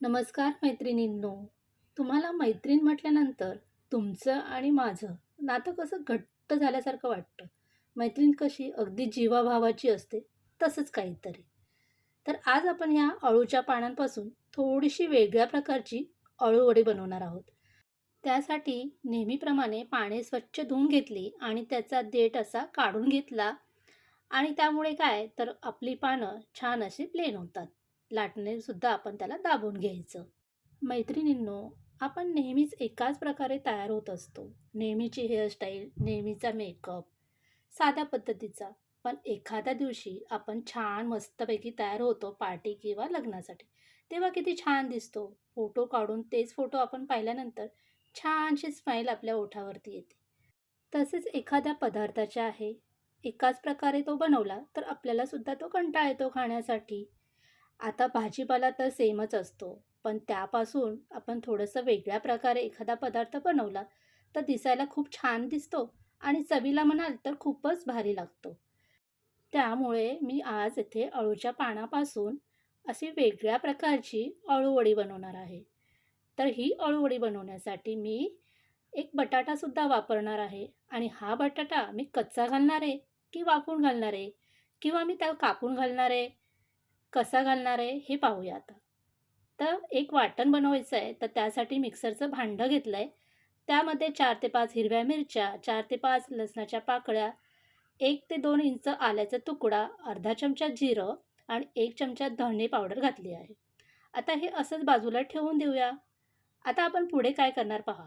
नमस्कार मैत्रिणींनो. तुम्हाला मैत्रीण म्हटल्यानंतर तुमचं आणि माझं नातं कसं घट्ट झाल्यासारखं वाटतं. मैत्रीण कशी अगदी जीवाभावाची असते तसंच काहीतरी. तर आज आपण ह्या अळूच्या पानांपासून थोडीशी वेगळ्या प्रकारची अळूवडी बनवणार आहोत. त्यासाठी नेहमीप्रमाणे पाने स्वच्छ धुवून घेतली आणि त्याचा देठ असा काढून घेतला. आणि त्यामुळे काय तर आपली पानं छान अशी प्लेन होतात. लाटणे सुद्धा आपण त्याला दाबून घ्यायचं. मैत्रिणींनो आपण नेहमीच एकाच प्रकारे तयार होत असतो. नेहमीची हेअरस्टाईल नेहमीचा मेकअप साध्या पद्धतीचा. पण एखाद्या दिवशी आपण छान मस्तपैकी तयार होतो पार्टी किंवा लग्नासाठी. तेव्हा किती छान दिसतो. फोटो काढून तेच फोटो आपण पाहिल्यानंतर छानशी स्माईल आपल्या ओठावरती येते. तसेच एखाद्या पदार्थाचे आहे. एकाच प्रकारे तो बनवला तर आपल्याला सुद्धा तो कंटाळा येतो खाण्यासाठी. आता भाजीपाला तर सेमच असतो पण त्यापासून आपण थोडंसं वेगळ्या प्रकारे एखादा पदार्थ बनवला तर दिसायला खूप छान दिसतो आणि चवीला म्हणाल तर खूपच भारी लागतो. त्यामुळे मी आज येथे अळूच्या पानापासून अशी वेगळ्या प्रकारची अळूवडी बनवणार आहे. तर ही अळूवडी बनवण्यासाठी मी एक बटाटासुद्धा वापरणार आहे आणि हा बटाटा मी कच्चा घालणार आहे की वाफून घालणार आहे किंवा मी त्याला कापून घालणार आहे? कसा घालणार आहे हे पाहूया आता. तर एक वाटण बनवायचं आहे तर त्यासाठी मिक्सरचं भांडं घेतलं आहे त्यामध्ये चार ते पाच हिरव्या मिरच्या चार ते पाच लसणाच्या पाकळ्या एक ते दोन इंच आल्याचा तुकडा अर्धा चमचा जिरं आणि एक चमचा धणे पावडर घातली आहे. आता हे असंच बाजूला ठेवून देऊया. आता आपण पुढे काय करणार पहा.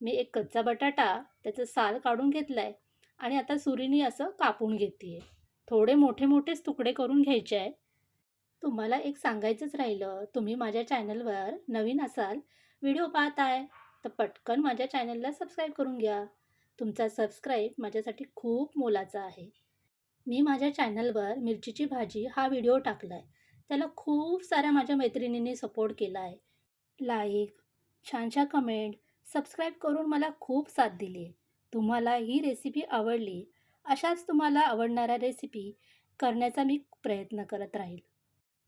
मी एक कच्चा बटाटा त्याचं साल काढून घेतलं आहे आणि आता सुरीनी असं कापून घेते आहे थोडे मोठे मोठेच तुकडे करून घ्यायचे आहे. तुम्हाला एक सांगायचंच राहिलं. तुम्ही माझ्या चॅनलवर नवीन असाल व्हिडिओ पाहत आहे तर पटकन माझ्या चॅनलला सबस्क्राईब करून घ्या. तुमचा सबस्क्राईब माझ्यासाठी खूप मोलाचा आहे. मी माझ्या चॅनलवर मिरचीची भाजी हा व्हिडिओ टाकला आहे त्याला खूप साऱ्या माझ्या मैत्रिणींनी सपोर्ट केला आहे लाईक छानशा कमेंट सबस्क्राईब करून मला खूप साथ दिली. आहे तुम्हाला ही रेसिपी आवडली अशाच तुम्हाला आवडणाऱ्या रेसिपी करण्याचा मी प्रयत्न करत राहील.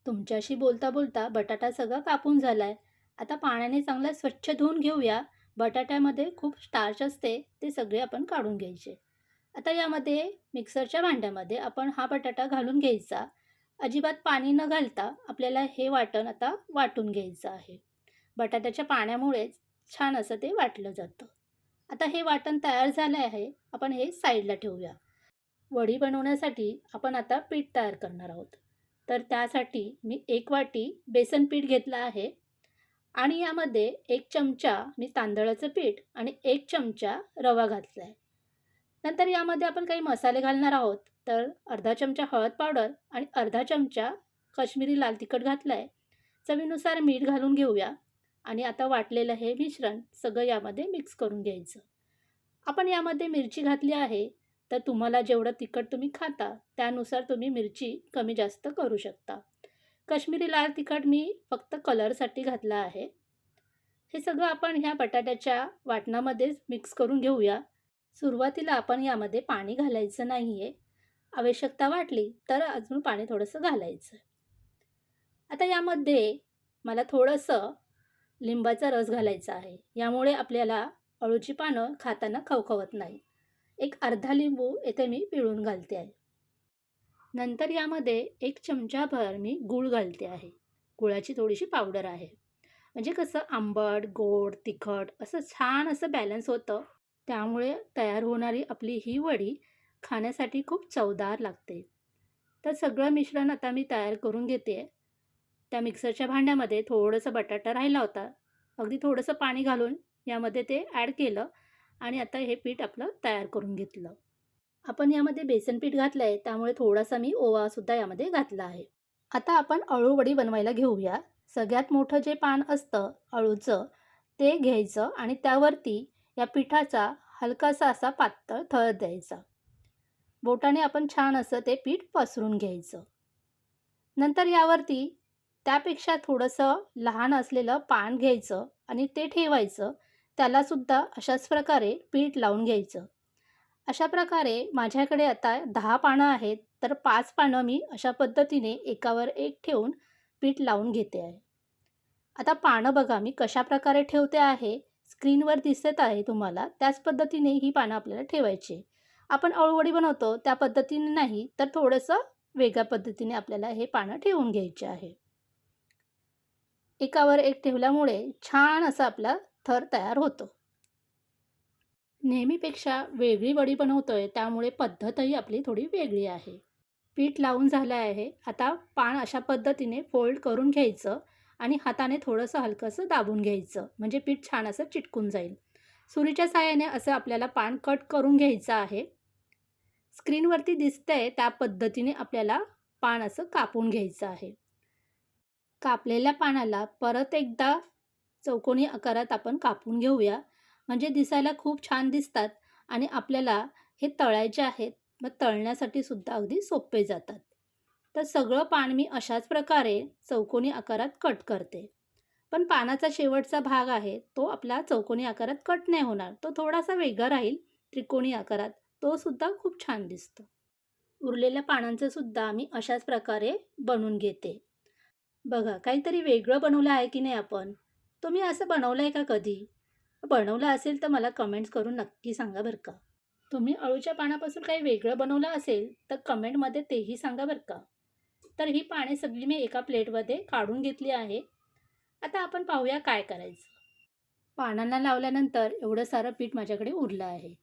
तुमच्याशी बोलता बोलता बटाटा सगळं कापून झाला आहे आता पाण्याने चांगला स्वच्छ धुवून घेऊया. बटाट्यामध्ये खूप स्टार्च असते ते सगळे आपण काढून घ्यायचे. आता यामध्ये मिक्सरच्या भांड्यामध्ये आपण हा बटाटा घालून घ्यायचा. अजिबात पाणी न घालता आपल्याला हे वाटण आता वाटून घ्यायचं आहे. बटाट्याच्या पाण्यामुळेच छान असं ते वाटलं जातं. आता हे वाटण तयार झालं आहे आपण हे साईडला ठेवूया. वडी बनवण्यासाठी आपण आता पीठ तयार करणार आहोत. तर त्यासाठी मी एक वाटी बेसन पीठ घेतलं आहे. आणि यामध्ये एक चमचा मी तांदळाचं पीठ आणि एक चमचा रवा घातला आहे. नंतर यामध्ये आपण काही मसाले घालणार आहोत. तर अर्धा चमचा हळद पावडर आणि अर्धा चमचा कश्मीरी लाल तिखट घातलं आहे चवीनुसार मीठ घालून घेऊया. आणि आता वाटलेलं हे मिश्रण सगळं यामध्ये मिक्स करून घ्यायचं. आपण यामध्ये मिरची घातली आहे. तर तुम्हाला जेवढं तिखट तुम्ही खाता त्यानुसार तुम्ही मिरची कमी जास्त करू शकता. कश्मीरी लाल तिखट मी फक्त कलरसाठी घातला आहे. हे सगळं आपण ह्या बटाट्याच्या वाटणामध्येच मिक्स करून घेऊया. सुरुवातीला आपण यामध्ये पाणी घालायचं नाही आहे आवश्यकता वाटली तर अजून पाणी थोडंसं घालायचं. आता यामध्ये मला थोडंसं लिंबाचा रस घालायचा आहे. यामुळे आपल्याला अळूची पानं खाताना खवखवत नाही. एक अर्धा लिंबू येथे मी पिळून घालते आहे. नंतर यामध्ये एक चमचाभर मी गूळ घालते आहे. गुळाची थोडीशी पावडर आहे. म्हणजे कसं आंबट गोड तिखट असं छान असं बॅलन्स होतं. त्यामुळे तयार होणारी आपली ही वडी खाण्यासाठी खूप चवदार लागते. तर सगळं मिश्रण आता मी तयार करून घेते. त्या मिक्सरच्या भांड्यामध्ये थोडंसं बटाटा राहिला होता. अगदी थोडंसं पाणी घालून यामध्ये ते ॲड केलं. आणि आता हे पीठ आपलं तयार करून घेतलं. आपण यामध्ये बेसन पीठ घातलं आहे त्यामुळे थोडासा मी ओवासुद्धा यामध्ये घातला आहे. आता आपण अळूवडी बनवायला घेऊया. सगळ्यात मोठं जे पान असतं अळूचं ते घ्यायचं आणि त्यावरती या पिठाचा हलकासा असा पातळ थळ द्यायचा. बोटाने आपण छान असं ते पीठ पसरून घ्यायचं. नंतर यावरती त्यापेक्षा थोडंसं लहान असलेलं पान घ्यायचं आणि ते ठेवायचं. त्यालासुद्धा अशाच प्रकारे पीठ लावून घ्यायचं. अशा प्रकारे माझ्याकडे आता दहा पानं आहेत तर पाच पानं मी अशा पद्धतीने एकावर एक ठेवून पीठ लावून घेते आहे. आता पानं बघा मी कशा प्रकारे ठेवते आहे? स्क्रीनवर दिसत आहे तुम्हाला त्याच पद्धतीने ही पानं आपल्याला ठेवायची आपण अळवडी बनवतो त्या पद्धतीने नाही तर थोडंसं वेगळ्या पद्धतीने आपल्याला हे पानं ठेवून घ्यायचे आहे. एकावर एक ठेवल्यामुळे छान असा आपला थर तयार होतो. नेहमीपेक्षा वेगळी वडी बनवतोय त्यामुळे पद्धतही आपली थोडी वेगळी आहे. पीठ लावून झालं आहे आता पान अशा पद्धतीने फोल्ड करून घ्यायचं आणि हाताने थोडंसं हलकंसं दाबून घ्यायचं म्हणजे पीठ छान असं चिटकून जाईल. सुरीच्या साहाय्याने असं आपल्याला पान कट करून घ्यायचं आहे. स्क्रीनवरती दिसतंय त्या पद्धतीने आपल्याला पान असं कापून घ्यायचं आहे. कापलेल्या पानाला परत एकदा चौकोनी आकारात आपण कापून घेऊया. म्हणजे दिसायला खूप छान दिसतात आणि आपल्याला हे तळायचे आहेत. मग तळण्यासाठी सुद्धा अगदी सोपे जातात. तर सगळं पान मी अशाच प्रकारे चौकोनी आकारात कट करते. पण पानाचा शेवटचा भाग आहे तो आपला चौकोनी आकारात कट नाही होणार. तो थोडासा वेगळा राहील त्रिकोणी आकारात. तो सुद्धा खूप छान दिसतो. उरलेल्या पानांचं सुद्धा मी अशाच प्रकारे बनवून घेते. बघा काहीतरी वेगळं बनवलं आहे की नाही आपण? तुम्ही असं बनवलं आहे का कधी? बनवलं असेल तर मला कमेंट्स करून नक्की सांगा बरं का. तुम्ही अळूच्या पानापासून काही वेगळं बनवलं असेल तर कमेंटमध्ये तेही सांगा बरं का. तर ही पाने सगळी मी एका प्लेटमध्ये काढून घेतली आहे. आता आपण पाहूया काय करायचं. पानांना लावल्यानंतर एवढं सारं पीठ माझ्याकडे उरलं आहे.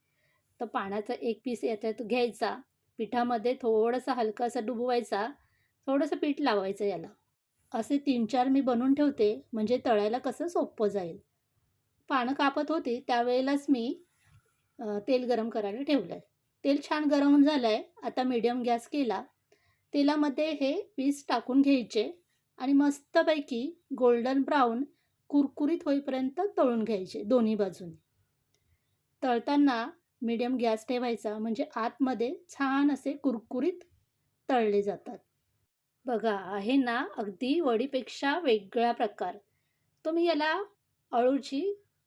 तर पाण्याचा एक पीस याच्यात घ्यायचा. पिठामध्ये थोडंसं हलकं असं डुबवायचा. थोडंसं पीठ लावायचं याला. असे तीन चार मी बनवून ठेवते म्हणजे तळायला कसं सोपं जाईल. पानं कापत होती त्यावेळेलाच मी तेल गरम करायला ठेवलं आहे तेल छान गरम झालं आहे आता मीडियम गॅस केला. तेलामध्ये हे पीस टाकून घ्यायचे आणि मस्तपैकी गोल्डन ब्राऊन कुरकुरीत होईपर्यंत तळून घ्यायचे दोन्ही बाजूने. तळताना मीडियम गॅस ठेवायचा म्हणजे आतमध्ये छान असे कुरकुरीत तळले जातात. बघा आहे ना अगदी वडीपेक्षा वेगळा प्रकार. तुम्ही याला अळूची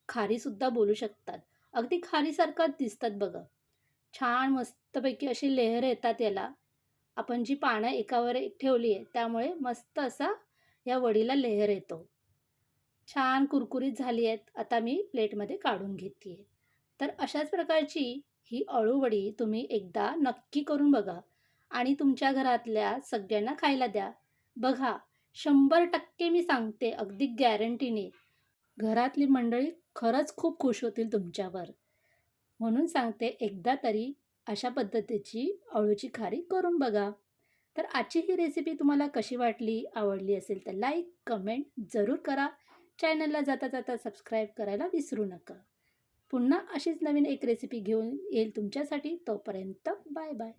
खारीसुद्धा बोलू शकतात. अगदी खारीसारखाच दिसतात बघा. छान मस्तपैकी अशी लेहर येतात याला. आपण जी पानं एकावर एक ठेवली आहे त्यामुळे मस्त असा या वडीला लेहर येतो. छान कुरकुरीत झाली आहेत. आता मी प्लेटमध्ये काढून घेते तर अशाच प्रकारची ही अळूवडी तुम्ही एकदा नक्की करून बघा. आणि तुमच्या घरातल्या सगळ्यांना खायला द्या. बघा शंभर टक्के मी सांगते अगदी गॅरंटीने घरातली मंडळी खरंच खूप खुश होतील तुमच्यावर. म्हणून सांगते एकदा तरी अशा पद्धतीची अळूची खारी करून बघा. तर आजची ही रेसिपी तुम्हाला कशी वाटली आवडली असेल तर लाईक कमेंट जरूर करा. चॅनलला जाता जाता सबस्क्राईब करायला विसरू नका. पुन्हा अशीच नवीन एक रेसिपी घेऊन येईल तुमच्यासाठी. तोपर्यंत बाय बाय